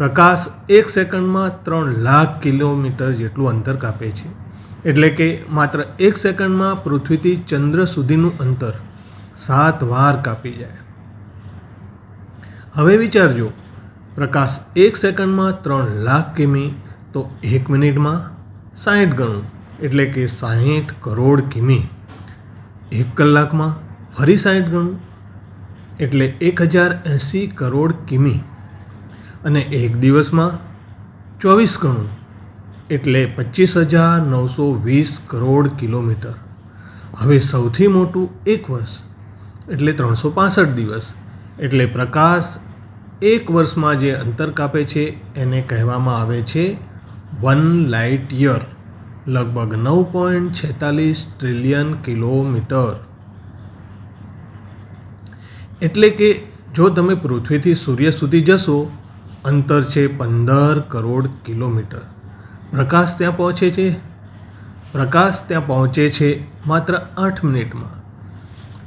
પ્રકાશ એક સેકન્ડમાં ત્રણ લાખ કિલોમીટર જેટલું અંતર કાપે છે. એટલે કે માત્ર એક સેકન્ડમાં પૃથ્વીથી ચંદ્ર સુધીનું અંતર સાત વાર કાપી જાય. હવે વિચારજો, પ્રકાશ એક સેકન્ડમાં ત્રણ લાખ કિમી, તો એક મિનિટમાં સાહીઠ ગણું, એટલે કે સાહીઠ કરોડ કિમી. એક કલાકમાં ફરી સાહીઠ ગણું, એટલે એક હજાર એંસી કરોડ કિમી. અને એક દિવસમાં ચોવીસ ગણું, એટલે પચીસ હજાર નવસો વીસ કરોડ કિલોમીટર. હવે સૌથી મોટું એક વર્ષ, એટલે ત્રણસો પાસઠ દિવસ, એટલે પ્રકાશ એક વર્ષમાં જે અંતર કાપે છે, એને કહેવામાં આવે છે વન લાઇટ યર, લગભગ નવ પોઈન્ટ છેતાલીસ ટ્રિલિયન કિલોમીટર. એટલે કે જો તમે પૃથ્વીથી સૂર્ય સુધી જશો અંતર છે પંદર કરોડ કિલોમીટર. પ્રકાશ ત્યાં પહોંચે છે? પ્રકાશ ત્યાં પહોંચે છે માત્ર આઠ મિનિટમાં.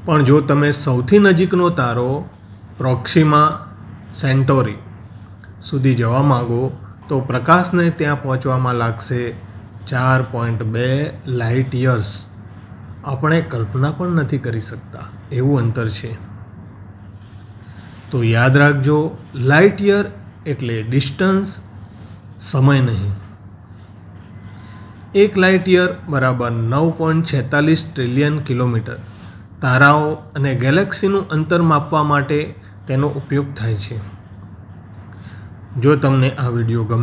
પણ જો તમે સૌથી નજીકનો તારો પ્રોક્સિમા સેન્ટોરી સુધી જવા માગો, તો પ્રકાશને ત્યાં પહોંચવામાં લાગશે ચાર પોઈન્ટ બે લાઇટ યર્સ. આપણે કલ્પના પણ નથી કરી શકતા એવું અંતર છે. તો યાદ રાખજો, લાઇટ યર એટલે ડિસ્ટન્સ સમય નહીં. એક લાઇટ યર બરાબર નવ પોઈન્ટ છેતાલીસ ટ્રિલિયન કિલોમીટર. તારાઓ અને ગેલેક્સીનું અંતર માપવા માટે તેનો ઉપયોગ થાય છે. જો તમને આ વીડિયો ગમે